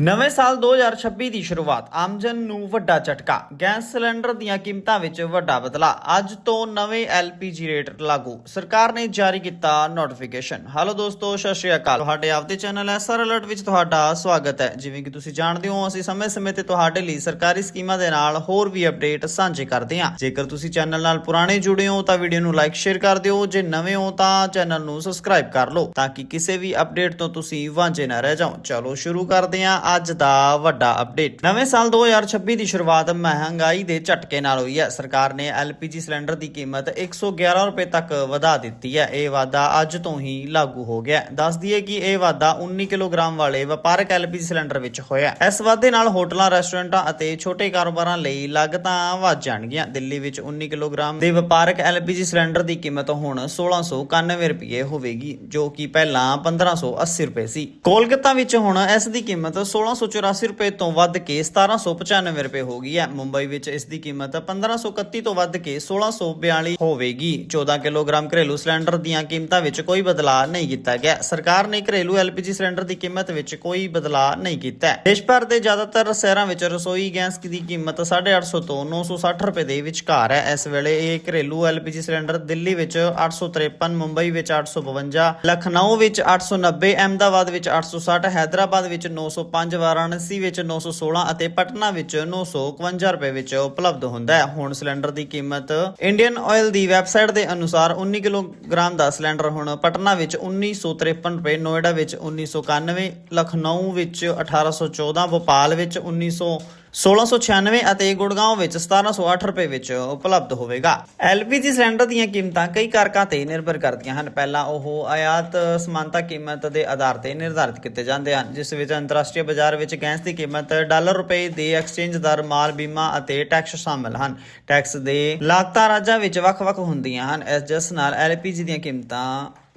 ਨਵੇਂ ਸਾਲ 2026 ਦੀ ਸ਼ੁਰੂਆਤ, ਆਮਜਨ ਨੂੰ ਵੱਡਾ ਝਟਕਾ, ਗੈਸ ਸਿਲੰਡਰ ਦੀਆਂ ਕੀਮਤਾਂ ਵਿੱਚ ਵੱਡਾ ਬਦਲਾਅ, ਅੱਜ ਤੋਂ ਨਵੇਂ LPG ਰੇਟ ਲਾਗੂ, ਸਰਕਾਰ ਨੇ ਜਾਰੀ ਕੀਤਾ ਨੋਟੀਫਿਕੇਸ਼ਨ ਹੈਲੋ ਦੋਸਤੋ, ਸਤਿ ਸ਼੍ਰੀ ਅਕਾਲ। ਤੁਹਾਡੇ ਆਪਦੇ ਚੈਨਲ ਐਸਆਰ ਅਲਰਟ ਵਿੱਚ ਤੁਹਾਡਾ ਸਵਾਗਤ ਹੈ। ਜਿਵੇਂ ਕਿ ਤੁਸੀਂ ਜਾਣਦੇ ਹੋ, ਅਸੀਂ ਸਮੇਂ-ਸਮੇਂ ਤੇ ਤੁਹਾਡੇ ਲਈ ਸਰਕਾਰੀ ਸਕੀਮਾਂ ਦੇ ਨਾਲ ਹੋਰ ਵੀ ਅਪਡੇਟ ਸਾਂਝੇ ਕਰਦੇ ਹਾਂ। ਜੇਕਰ ਤੁਸੀਂ ਚੈਨਲ ਨਾਲ ਪੁਰਾਣੇ ਜੁੜੇ ਹੋ, ਤਾਂ ਵੀਡੀਓ ਨੂੰ ਲਾਈਕ ਸ਼ੇਅਰ ਕਰ ਦਿਓ। ਜੇ ਨਵੇਂ ਹੋ, ਤਾਂ ਚੈਨਲ ਨੂੰ ਸਬਸਕ੍ਰਾਈਬ ਕਰ ਲਓ, ਤਾਂ ਕਿ ਕਿਸੇ ਵੀ ਅਪਡੇਟ ਤੋਂ ਤੁਸੀਂ ਵਾਂਝੇ ਨਾ ਰਹਿ ਜਾਓ। ਚਲੋ, ਸ਼ੁਰੂ ਕਰਦੇ ਹਾਂ ਅੱਜ ਦਾ ਵੱਡਾ ਅਪਡੇਟ ਨਵੇਂ ਸਾਲ 2026 ਦੀ ਸ਼ੁਰੂਆਤ ਮਹਿੰਗਾਈ ਦੇ ਝਟਕੇ ਨਾਲ ਹੋਈ ਹੈ। ਸਰਕਾਰ ਨੇ LPG ਸਿਲੰਡਰ ਦੀ ਕੀਮਤ 111 ਰੁਪਏ ਤੱਕ ਵਧਾ ਦਿੱਤੀ ਹੈ। ਇਹ ਵਾਅਦਾ ਅੱਜ ਤੋਂ ਹੀ ਲਾਗੂ ਹੋ ਗਿਆ ਦੱਸ ਦਈਏ ਕਿ ਇਹ ਵਾਅਦਾ 19 ਕਿਲੋਗ੍ਰਾਮ ਵਾਲੇ ਵਪਾਰਕ LPG ਸਿਲੰਡਰ ਵਿੱਚ ਹੋਇਆ ਇਸ ਵਾਅਦੇ ਨਾਲ ਹੋਟਲਾਂ, ਰੈਸਟੋਰੈਂਟਾਂ ਅਤੇ ਛੋਟੇ ਕਾਰੋਬਾਰਾਂ ਲਈ ਲਾਗਤਾਂ ਵੱਧ ਜਾਣਗੀਆਂ। ਦਿੱਲੀ ਵਿੱਚ 19 ਕਿਲੋਗ੍ਰਾਮ ਦੇ ਵਪਾਰਕ LPG ਸਿਲੰਡਰ ਦੀ ਕੀਮਤ ਹੁਣ 1691 ਰੁਪਏ ਹੋਵੇਗੀ, ਜੋ ਕਿ ਪਹਿਲਾਂ 1580 ਰੁਪਏ ਸੀ। ਕੋਲਕਾਤਾ ਵਿੱਚ ਹੁਣ ਇਸ ਦੀ ਕੀਮਤ 1684 ਰੁਪਏ ਤੋਂ ਵੱਧ ਕੇ 1795 ਰੁਪਏ ਹੋ ਗਈ ਹੈ। ਮੁੰਬਈ ਵਿੱਚ ਇਸ ਦੀ ਕੀਮਤ 1531 ਤੋਂ ਵੱਧ ਕੇ 1642 ਹੋਵੇਗੀ। 14 ਕਿਲੋਗ੍ਰਾਮ ਘਰੇਲੂ ਸਿਲੰਡਰ ਦੀਆਂ ਕੀਮਤਾਂ ਵਿੱਚ ਕੋਈ ਬਦਲਾਅ ਨਹੀਂ ਕੀਤਾ ਗਿਆ। ਸਰਕਾਰ ਨੇ ਘਰੇਲੂ LPG ਸਿਲੰਡਰ ਦੀ ਕੀਮਤ ਵਿੱਚ ਕੋਈ ਬਦਲਾਅ ਨਹੀਂ ਕੀਤਾ। ਦੇਸ਼ ਭਰ ਦੇ ਜ਼ਿਆਦਾਤਰ ਸ਼ਹਿਰਾਂ ਵਿੱਚ ਰਸੋਈ ਗੈਸ ਦੀ ਕੀਮਤ 850 ਤੋਂ 960 ਰੁਪਏ ਦੇ ਵਿਚਕਾਰ ਹੈ। ਇਸ ਵੇਲੇ ਇਹ ਘਰੇਲੂ LPG ਸਿਲੰਡਰ ਦਿੱਲੀ ਵਿੱਚ 853 ਮੁੰਬਈ ਵਿੱਚ 852 ਲਖਨਊ ਵਿੱਚ 890 ਅਹਿਮਦਾਬਾਦ ਵਿੱਚ 860 ਹੈਦਰਾਬਾਦ ਵਿੱਚ 905 ਵਾਰਾਣਸੀ ਵਿੱਚ 916 ਅਤੇ ਪਟਨਾ ਵਿੱਚ 951 ਰੁਪਏ ਵਿੱਚ ਉਪਲਬਧ ਹੁੰਦਾ ਹੈ। ਹੁਣ ਸਿਲੰਡਰ ਦੀ ਕੀਮਤ ਇੰਡੀਅਨ ਆਇਲ ਦੀ ਵੈਬਸਾਈਟ ਦੇ ਅਨੁਸਾਰ 19 ਕਿਲੋਗ੍ਰਾਮ ਦਾ ਸਿਲੰਡਰ ਹੁਣ ਪਟਨਾ ਵਿੱਚ 1953 ਰੁਪਏ, ਨੋਇਡਾ ਵਿੱਚ 1991 ਲਖਨਊ ਵਿੱਚ 1814 ਭੋਪਾਲ ਵਿੱਚ 1900 1696 ਅਤੇ ਗੁੜਗਾਉਂ ਵਿੱਚ 1708 ਰੁਪਏ ਵਿੱਚ ਉਪਲਬਧ ਹੋਵੇਗਾ। LPG ਸਿਲੰਡਰ ਦੀਆਂ ਕੀਮਤਾਂ ਕਈ ਕਾਰਕਾਂ ਤੇ ਨਿਰਭਰ ਕਰਦੀਆਂ ਹਨ। ਪਹਿਲਾਂ ਉਹ ਆਯਾਤ ਸਮਾਨਤਾ ਕੀਮਤ ਦੇ ਆਧਾਰ ਤੇ ਨਿਰਧਾਰਿਤ ਕੀਤੇ ਜਾਂਦੇ ਹਨ, ਜਿਸ ਵਿੱਚ ਅੰਤਰਰਾਸ਼ਟਰੀ ਬਾਜ਼ਾਰ ਵਿੱਚ ਗੈਸ ਦੀ ਕੀਮਤ ਡਾਲਰ ਰੁਪਏ ਦੇ ਐਕਸਚੇਂਜ ਦਰ, ਮਾਲ ਬੀਮਾ ਅਤੇ ਟੈਕਸ ਸ਼ਾਮਲ ਹਨ। ਟੈਕਸ ਦੇ ਲਾਗਤਾਂ ਰਾਜਾਂ ਵਿੱਚ ਵੱਖ-ਵੱਖ ਹੁੰਦੀਆਂ ਹਨ। ਇਸ ਜਿਸ ਨਾਲ LPG ਦੀਆਂ ਕੀਮਤਾਂ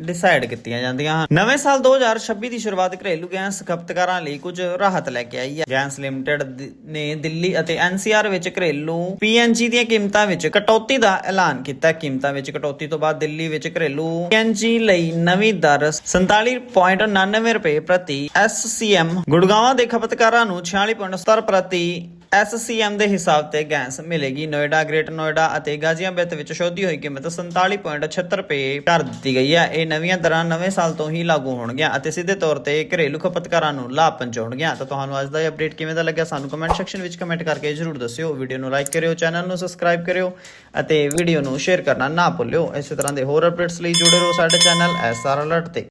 ਡਿਸਾਈਡ ਕੀਤੀਆਂ ਜਾਂਦੀਆਂ ਹਨ। ਨਵੇਂ ਸਾਲ 2026 ਦੀ ਸ਼ੁਰੂਆਤ ਘਰੇਲੂ ਗੈਸ ਖਪਤਕਾਰਾਂ ਲਈ ਕੁਝ ਰਾਹਤ ਲੈ ਕੇ ਆਈ ਹੈ। ਗੈਸ ਲਿਮਟਿਡ ਨੇ ਦਿੱਲੀ ਅਤੇ NCR ਵਿੱਚ ਘਰੇਲੂ PNG ਦੀਆਂ ਕੀਮਤਾਂ ਵਿੱਚ ਕਟੌਤੀ ਦਾ ਐਲਾਨ ਕੀਤਾ ਕੀਮਤਾਂ ਵਿੱਚ ਕਟੌਤੀ ਤੋਂ ਬਾਅਦ ਦਿੱਲੀ ਵਿੱਚ ਘਰੇਲੂ PNG ਲਈ ਨਵੀਂ ਦਰ 47.99 ਰੁਪਏ ਪ੍ਰਤੀ SCM ਗੁੜਗਾਵਾਂ ਦੇ ਖਪਤਕਾਰਾਂ ਨੂੰ 46.70 ਪ੍ਰਤੀ SCM ਦੇ ਹਿਸਾਬ ਤੇ ਗੈਸ ਮਿਲੇਗੀ। ਨੋਇਡਾ, ਗ੍ਰੇਟਰ ਨੋਇਡਾ ਅਤੇ ਗਾਜ਼ੀਆਬਾਦ ਵਿੱਚ ਸ਼ੋਧੀ ਹੋਈ ਕੀਮਤ 47.76 ਰੁਪਏ ਕਰ ਦਿੱਤੀ ਗਈ ਹੈ। ਇਹ ਨਵੀਆਂ ਦਰਾਂ ਨਵੇਂ ਸਾਲ ਤੋਂ ਹੀ ਲਾਗੂ ਹੋਣਗੀਆਂ ਅਤੇ ਸਿੱਧੇ ਤੌਰ ਤੇ ਘਰੇਲੂ ਖਪਤਕਾਰਾਂ ਨੂੰ ਲਾਭ ਪਹੁੰਚਾਉਣਗੀਆਂ। ਤਾਂ ਤੁਹਾਨੂੰ ਅੱਜ ਦਾ ਇਹ ਅਪਡੇਟ ਕਿਵੇਂ ਦਾ ਲੱਗਿਆ ਸਾਨੂੰ ਕਮੈਂਟ ਸੈਕਸ਼ਨ ਵਿੱਚ ਕਮੈਂਟ ਕਰਕੇ ਜਰੂਰ ਦੱਸਿਓ। ਵੀਡੀਓ ਨੂੰ ਲਾਈਕ ਕਰਿਓ ਚੈਨਲ ਨੂੰ ਸਬਸਕ੍ਰਾਈਬ ਕਰਿਓ ਅਤੇ ਵੀਡੀਓ ਨੂੰ ਸ਼ੇਅਰ ਕਰਨਾ ਨਾ ਭੁੱਲਿਓ। ਇਸੇ ਤਰ੍ਹਾਂ ਦੇ ਹੋਰ ਅਪਡੇਟਸ ਲਈ ਜੁੜੇ ਰਹੋ ਸਾਡੇ ਚੈਨਲ ਐਸਆਰ ਅਲਰਟ ਤੇ।